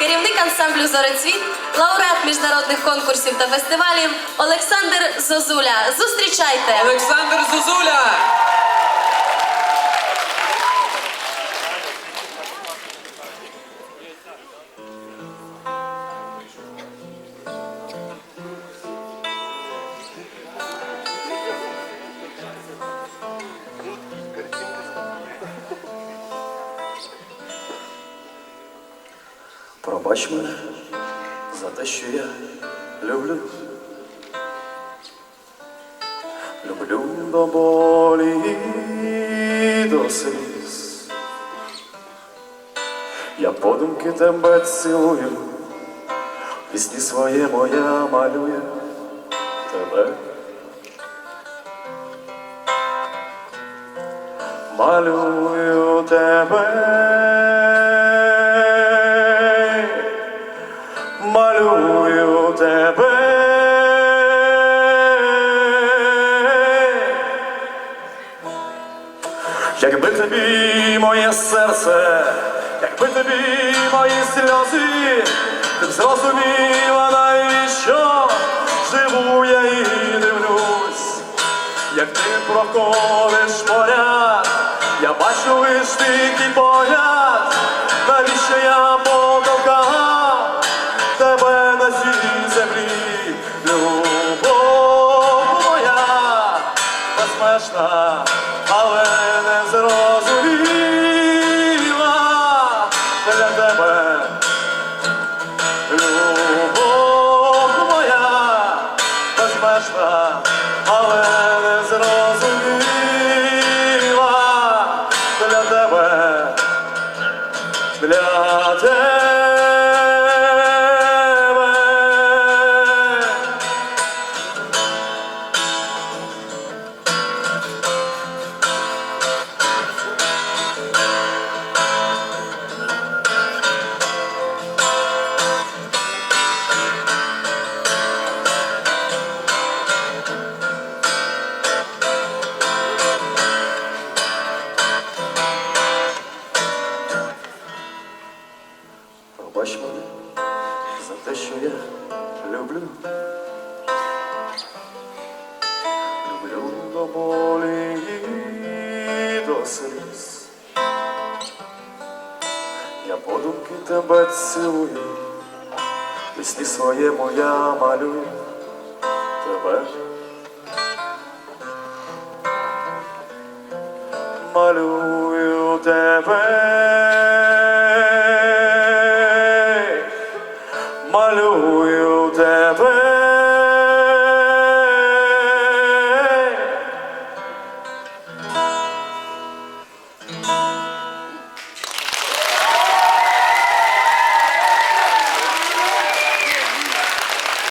керівник ансамблю Зорецвіт, лауреат міжнародних конкурсів та фестивалів Олександр Зозуля. Зустрічайте! Олександр Зозуля! Пробач мене за те, що я люблю. Люблю до болі і до сліз. Я подумки тебе цілую, пісні своє моя малює тебе. Малюю тебе, Якби тобі моє серце, якби тобі мої сльози, ти б зрозуміла навіщо живу я і дивлюсь, як ти проходиш поряд, я бачу лиш твій погляд, безмежна, але не зрозуміла для тебе. Любов моя безмежна, але не зрозуміла для тебе, для тебе. Пробач мене за те, що я люблю. Люблю до болі і до сліз. Я подумки тебе цілую, пісні своєму я малюю тебе. Малюю тебе. Малюю тебе.